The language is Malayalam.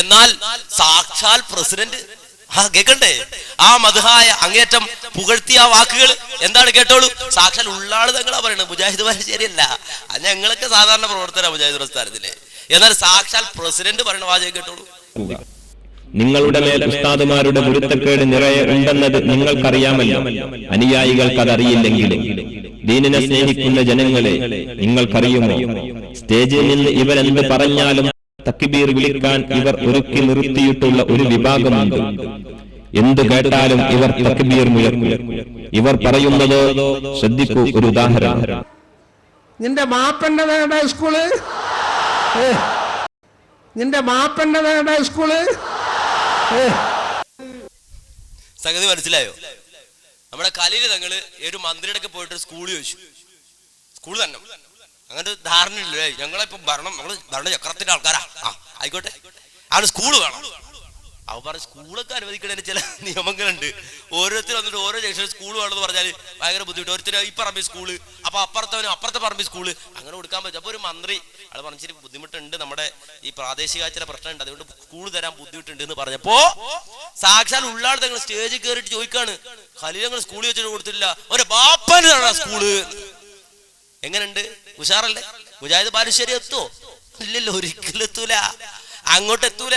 എന്നാൽ സാക്ഷാൽ പ്രസിഡന്റ്. ആ കേക്കണ്ടേ? ആ മധുഹായ അങ്ങേറ്റം പുകഴ്ത്തിയ വാക്കുകൾ എന്താണ് കേട്ടോളൂ? സാക്ഷാൽ ഉള്ളാൾ തങ്ങളാ പറയുന്നത് മുജാഹിദ് ശരിയല്ല. അത് ഞങ്ങളൊക്കെ സാധാരണ പ്രവർത്തന മുജാഹിദ് പ്രസ്ഥാനത്തിലെ. എന്നാൽ സാക്ഷാൽ പ്രസിഡന്റ് പറയുന്ന വാചകം കേട്ടോളൂ. നിങ്ങളുടെ മേൽ ഉസ്താദുമാരുടെ ഗുരുത്തക്കേട് നിറയെ ഉണ്ടെന്നത് നിങ്ങൾക്കറിയാമല്ലോ. അനുയായികൾക്ക് അതറിയില്ലെങ്കിലും. ദീനിനെ സ്നേഹിക്കുന്ന ജനങ്ങളെ നിങ്ങൾക്കറിയുമോ? സ്റ്റേജിൽ നിന്ന് ഇവരെന്ത് പറഞ്ഞാലും തക്ബീർ വിളിക്കാൻ ഇവർ ഒരുക്കി നിർത്തിയിട്ടുള്ള ഒരു വിഭാഗമുണ്ട് എന്ത് കേട്ടാലും ഇവർ തക്കിബീർ മുഴക്കും. ഇവർ പറയുന്നത് ശ്രദ്ധിക്കൂ ഒരു ഉദാഹരണം. നിന്റെ മാപ്പന്റെ വേണ്ട സ്കൂൾ? നിന്റെ മാപ്പന്റെ വേണ്ട സ്കൂൾ. സംഗതി മനസ്സിലായോ? നമ്മുടെ കലയിൽ തങ്ങൾ ഒരു മന്ത്രിയുടെ ഒക്കെ പോയിട്ട് സ്കൂൾ ചോദിച്ചു. സ്കൂൾ തന്നെ. അങ്ങനത്തെ ധാരണയില്ലേ. ഞങ്ങളിപ്പം ഭരണം നമ്മൾ ഭരണ ചക്രത്തിന്റെ ആൾക്കാരാ. ആ ആയിക്കോട്ടെ. ആണ് സ്കൂൾ വേണം. അവ പറഞ്ഞ സ്കൂളൊക്കെ അനുവദിക്കുന്നതിന് ചില നിയമങ്ങളുണ്ട്. ഓരോരുത്തർ വന്നിട്ട് ഓരോ ജംഗ്ഷനിൽ സ്കൂൾ വേണമെന്ന് പറഞ്ഞാൽ ഭയങ്കര ബുദ്ധിമുട്ട്. ഒരുത്തരും ഈ പറമ്പിൽ സ്കൂൾ അപ്പൊ അപ്പുറത്തവനും അപ്പുറത്തെ പറമ്പി സ്കൂൾ അങ്ങനെ കൊടുക്കാൻ പറ്റും. അപ്പൊ ഒരു മന്ത്രി അത് പറഞ്ഞിട്ട് ബുദ്ധിമുട്ടുണ്ട്. നമ്മുടെ ഈ പ്രാദേശിക ചില പ്രശ്നമുണ്ട് അതുകൊണ്ട് സ്കൂൾ തരാൻ ബുദ്ധിമുട്ടുണ്ട് എന്ന് പറഞ്ഞപ്പോ സാക്ഷാൽ ഉള്ളാൾ തങ്ങൾ സ്റ്റേജിൽ കയറിയിട്ട് ചോദിക്കാണ്. ഖലീൽ ഞങ്ങൾ സ്കൂളിൽ വെച്ചിട്ട് കൊടുത്തിട്ടില്ല. ഒരു ബാപ്പന് തരണ സ്കൂൾ എങ്ങനെയുണ്ട്? ഉഷാറല്ലേ? മുജാഹിദ് ബാലുശ്ശേരി എത്തുവോ ഇല്ലല്ലോ ഒരിക്കലും എത്തൂല. അങ്ങോട്ട് എത്തൂല